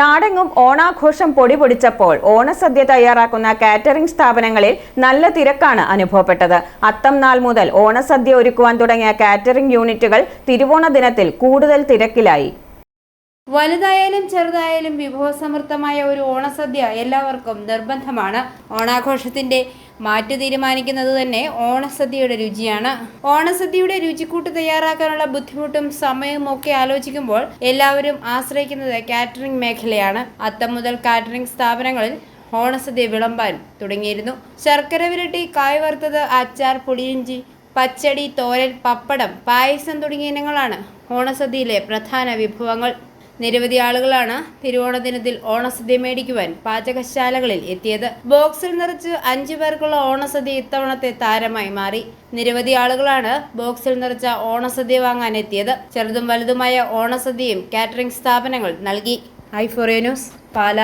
നാടെങ്ങും ഓണാഘോഷം പൊടി പൊടിച്ചപ്പോൾ ഓണസദ്യ തയ്യാറാക്കുന്ന കാറ്ററിംഗ് സ്ഥാപനങ്ങളിൽ നല്ല തിരക്കാണ് അനുഭവപ്പെട്ടത്. അത്തം നാൾ മുതൽ ഓണസദ്യ ഒരുക്കുവാൻ തുടങ്ങിയ കാറ്ററിംഗ് യൂണിറ്റുകൾ തിരുവോണ ദിനത്തിൽ കൂടുതൽ തിരക്കിലായി. വലുതായാലും ചെറുതായാലും വിഭവസമൃദ്ധമായ ഒരു ഓണസദ്യ എല്ലാവർക്കും നിർബന്ധമാണ്. ഓണാഘോഷത്തിന്റെ മാറ്റു തീരുമാനിക്കുന്നത് തന്നെ ഓണസദ്യയുടെ രുചിയാണ്. ഓണസദ്യയുടെ രുചിക്കൂട്ട് തയ്യാറാക്കാനുള്ള ബുദ്ധിമുട്ടും സമയവും ഒക്കെ ആലോചിക്കുമ്പോൾ എല്ലാവരും ആശ്രയിക്കുന്നത് കാറ്ററിംഗ് മേഖലയാണ്. അത്തം മുതൽ കാറ്ററിംഗ് സ്ഥാപനങ്ങളിൽ ഓണസദ്യ വിളമ്പാൻ തുടങ്ങിയിരുന്നു. ശർക്കര വിരട്ടി കായ് വറുത്തത് അച്ചാർ പുളിയിഞ്ചി പച്ചടി തോരൻ പപ്പടം പായസം തുടങ്ങിയ ഇനങ്ങളാണ് ഓണസദ്യയിലെ പ്രധാന വിഭവങ്ങൾ. നിരവധി ആളുകളാണ് തിരുവോണ ദിനത്തിൽ ഓണസദ്യ മേടിക്കുവാൻ പാചകശാലകളിൽ എത്തിയത്. ബോക്സിൽ നിറച്ച് അഞ്ചു പേർക്കുള്ള ഓണസദ്യ ഇത്തവണത്തെ താരമായി മാറി. നിരവധി ആളുകളാണ് ബോക്സിൽ നിറച്ച ഓണസദ്യ വാങ്ങാൻ എത്തിയത്. ചെറുതും വലുതുമായ ഓണസദ്യയും കാറ്ററിംഗ് സ്ഥാപനങ്ങൾ നൽകി. Euphoria news Pala.